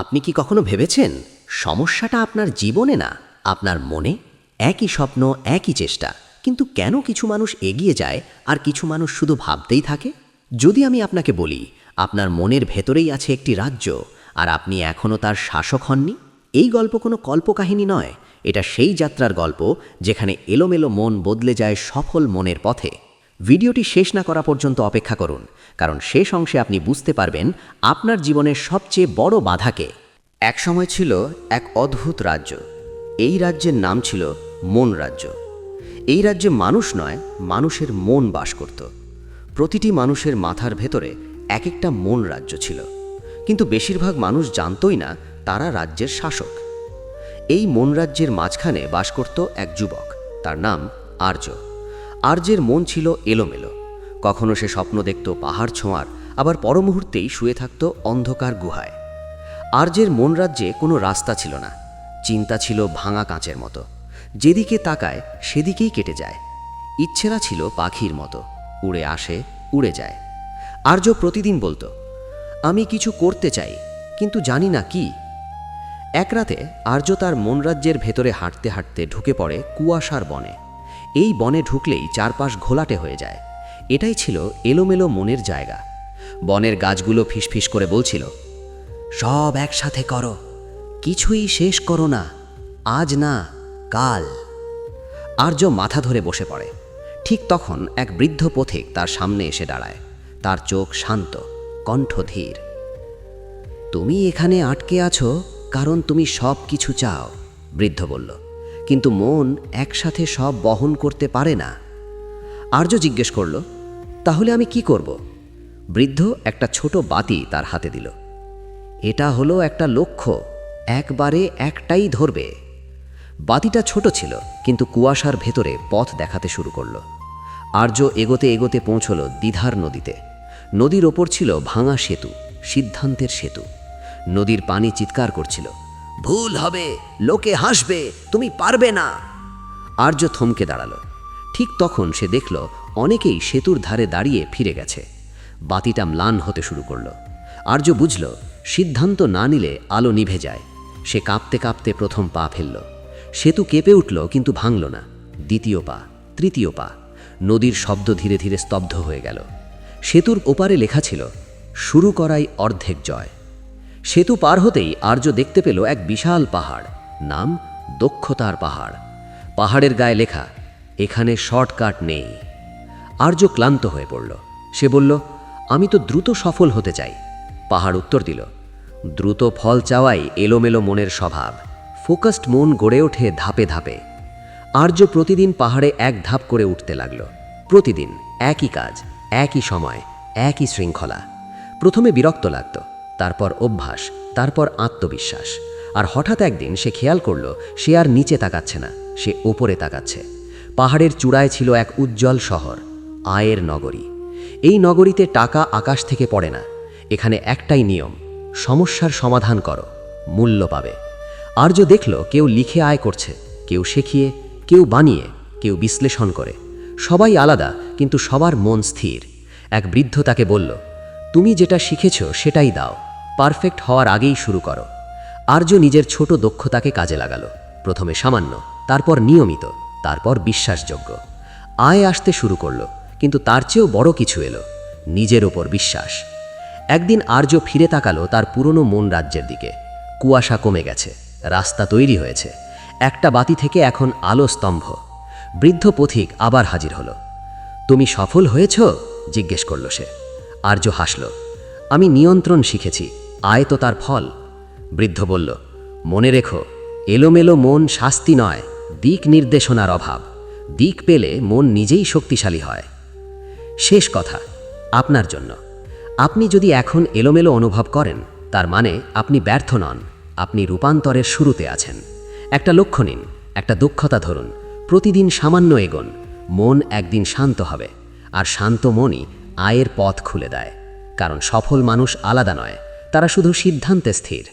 আপনি কি কখনো ভেবেছেন সমস্যাটা আপনার জীবনে না, আপনার মনে? একই স্বপ্ন, একই চেষ্টা। কিন্তু কেন কিছু মানুষ এগিয়ে যায় আর কিছু মানুষ শুধু ভাবতেই থাকে? যদি আমি আপনাকে বলি, আপনার মনের ভেতরেই আছে একটি রাজ্য আর আপনি এখনও তার শাসক হননি? এই গল্প কোনো কল্পকাহিনী নয়। এটা সেই যাত্রার গল্প যেখানে এলোমেলো মন বদলে যায় সফল মনের পথে। ভিডিওটি শেষ না করা পর্যন্ত অপেক্ষা করুন, কারণ শেষ অংশে আপনি বুঝতে পারবেন আপনার জীবনের সবচেয়ে বড় বাধাকে। এক সময় ছিল এক অদ্ভুত রাজ্য। এই রাজ্যের নাম ছিল মন রাজ্য। এই রাজ্যে মানুষ নয়, মানুষের মন বাস করত। প্রতিটি মানুষের মাথার ভেতরে এক একটা মন রাজ্য ছিল। কিন্তু বেশিরভাগ মানুষ জানতই না তারা রাজ্যের শাসক। এই মন রাজ্যের মাঝখানে বাস করত এক যুবক, তার নাম আর্য। আর্যের মন ছিল এলোমেলো। কখনো সে স্বপ্ন দেখত পাহাড় ছোঁয়ার, আবার পরমুহূর্তেই শুয়ে থাকত অন্ধকার গুহায়। আর্যের মন রাজ্যে কোনো রাস্তা ছিল না, চিন্তা ছিল ভাঙা কাঁচের মতো। যেদিকে তাকায়, সেদিকেই কেটে যায়। ইচ্ছেরা ছিল পাখির মতো, উড়ে আসে, উড়ে যায়। আর্য প্রতিদিন বলতো, আমি কিছু করতে চাই, কিন্তু জানি না কি। এক রাতে আর্য তার মনরাজ্যের ভেতরে হাঁটতে হাঁটতে ঢুকে পড়ে কুয়াশার বনে। এই বনে ঢুকলেই চারপাশ ঘোলাটে হয়ে যায়। এটাই ছিল এলোমেলো মনের জায়গা। বনের গাছগুলো ফিসফিস করে বলছিল, সব একসাথে করো। কিছুই শেষ করো না। আজ না, কাল। আর্য মাথা ধরে বসে পড়ে। ঠিক তখন এক বৃদ্ধ পথিক তার সামনে এসে দাঁড়ায়। তার চোখ শান্ত কণ্ঠ ধীর তুমি এখানে আটকে আছো, কারণ তুমি সব কিছু চাও, বৃদ্ধ বলল। কিন্তু মন একসাথে সব বহন করতে পারে না। আর্য জিজ্ঞেস করল, তাহলে আমি কি করব? বৃদ্ধ একটা ছোট বাতি তার হাতে দিল। এটা হলো একটা লক্ষ্য, একবারে একটাই ধরবে। বাতিটা ছোট ছিল, কিন্তু কুয়াশার ভেতরে পথ দেখাতে শুরু করল। আর্য এগোতে এগোতে পৌঁছল দ্বিধার নদীতে। নদীর ওপর ছিল ভাঙা সেতু, সিদ্ধান্তের সেতু। নদীর পানি চিৎকার করছিল। ভুল হবে, লোকে হাসবে, তুমি পারবে না। আর্য থমকে দাঁড়াল। ঠিক তখন সে দেখল, অনেকেই সেতুর ধারে দাঁড়িয়ে ফিরে গেছে। বাতিটা ম্লান হতে শুরু করল। আর্য বুঝল, সিদ্ধান্ত না নিলে আলো নিভে যায়। সে কাঁপতে কাঁপতে প্রথম পা ফেলল। সেতু কেঁপে উঠল, কিন্তু ভাঙল না। দ্বিতীয় পা, তৃতীয় পা, নদীর শব্দ ধীরে ধীরে স্তব্ধ হয়ে গেল। সেতুর ওপারে লেখা ছিল, শুরু করাই অর্ধেক জয়। সেতু পার হতেই আর্য দেখতে পেল এক বিশাল পাহাড়, নাম দক্ষতার পাহাড়। পাহাড়ের গায়ে লেখা, এখানে শর্টকাট নেই। আর্য ক্লান্ত হয়ে পড়ল। সে বলল, আমি তো দ্রুত সফল হতে চাই। পাহাড় উত্তর দিল, দ্রুত ফল চাওয়াই এলোমেলো মনের স্বভাব। ফোকাসড মন গড়ে ওঠে ধাপে ধাপে। আর্য প্রতিদিন পাহাড়ে এক ধাপ করে উঠতে লাগল। প্রতিদিন একই কাজ, একই সময়, একই শৃঙ্খলা। প্রথমে বিরক্ত লাগত তারপর অভ্যাস, তারপর আত্মবিশ্বাস। আর হঠাৎ একদিন সে খেয়াল করল, সে আর নিচে তাকাচ্ছে না, সে ওপরে তাকাচ্ছে। পাহাড়ের চূড়ায় ছিল এক উজ্জ্বল শহর, আয়ের নগরী। এই নগরীতে টাকা আকাশ থেকে পড়ে না। এখানে একটাই নিয়ম, সমস্যার সমাধান করো, মূল্য পাবে। আর্য দেখল, কেউ লিখে আয় করছে, কেউ শেখিয়ে, কেউ বানিয়ে, কেউ বিশ্লেষণ করে। সবাই আলাদা, কিন্তু সবার মন স্থির। এক বৃদ্ধ তাকে বলল, তুমি যেটা শিখেছ, সেটাই দাও। পারফেক্ট হওয়ার আগেই শুরু করো। আর্য নিজের ছোট দক্ষতাকে কাজে লাগালো। প্রথমে সামান্য, তারপর নিয়মিত, তারপর বিশ্বাসযোগ্য। আয় আসতে শুরু করল, কিন্তু তার চেয়েও বড় কিছু এলো, নিজের ওপর বিশ্বাস। একদিন আর্য ফিরে তাকালো তার পুরনো মন রাজ্যের দিকে। কুয়াশা কমে গেছে, রাস্তা তৈরি হয়েছে, একটা বাতি থেকে এখন আলো স্তম্ভ। বৃদ্ধ পথিক আবার হাজির হলো। তুমি সফল হয়েছ? জিজ্ঞেস করল সে। আর্য হাসল। আমি নিয়ন্ত্রণ শিখেছি আয় তো তার ফল। বৃদ্ধ বলল, মনে রেখো, এলোমেলো মন শাস্তি নয়, দিক নির্দেশনার অভাব। দিক পেলে মন নিজেই শক্তিশালী হয়। শেষ কথা, আপনার জন্য। আপনি যদি এখন এলোমেলো অনুভব করেন, তার মানে আপনি ব্যর্থ নন, আপনি রূপান্তরের শুরুতে আছেন। একটা লক্ষ্য নিন, একটা দক্ষতা ধরুন, প্রতিদিন সামান্য এগোন, মন একদিন শান্ত হবে, আর শান্ত মনই আয়ের পথ খুলে দেয়। কারণ সফল মানুষ আলাদা নয় তারা শুধু সিদ্ধান্তে স্থির।